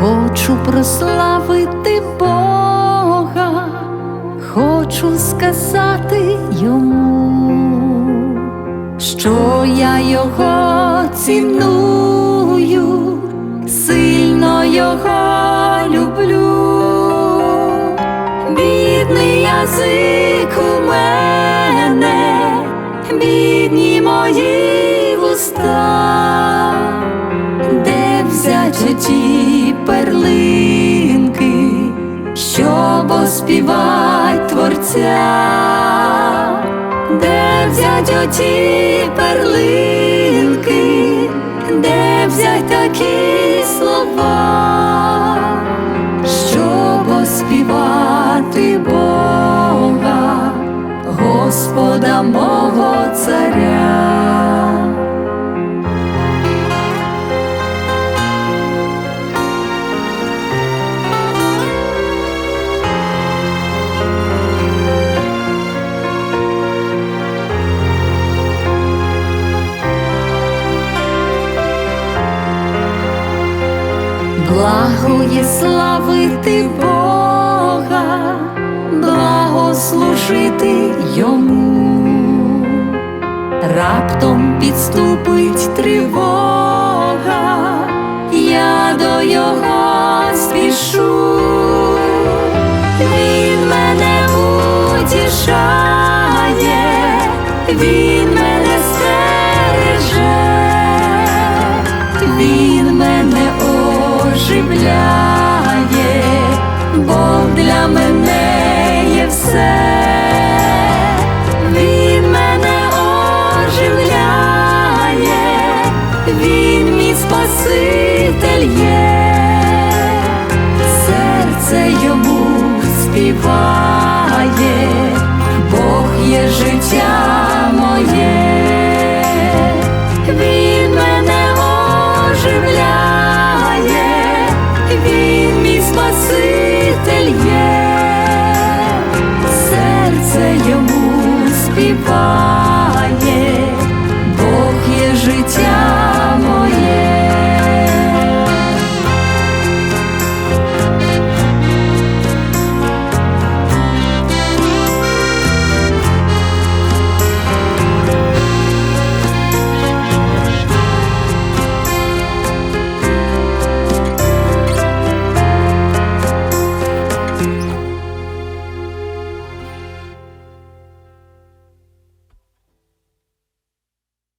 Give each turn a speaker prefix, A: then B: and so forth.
A: Хочу прославити Бога, хочу сказати йому, що я його ціную, сильно його люблю, бідний язик у мене, бідні мої вуста де взять оті перлинки, щоб оспівать творця, де взять оті перлинки, де взять такі слова, щоб оспівати Бога, Господа мого Благо є славити Бога, благослужити йому, раптом підступить тривога, я до його спішу, він мене утішає, він оживляє, Бог для мене є все, Він мене оживляє, Він мій Спаситель є, серце йому співає, Бог є життя моє. Він мій Спаситель є, серце йому співає, Бог є життя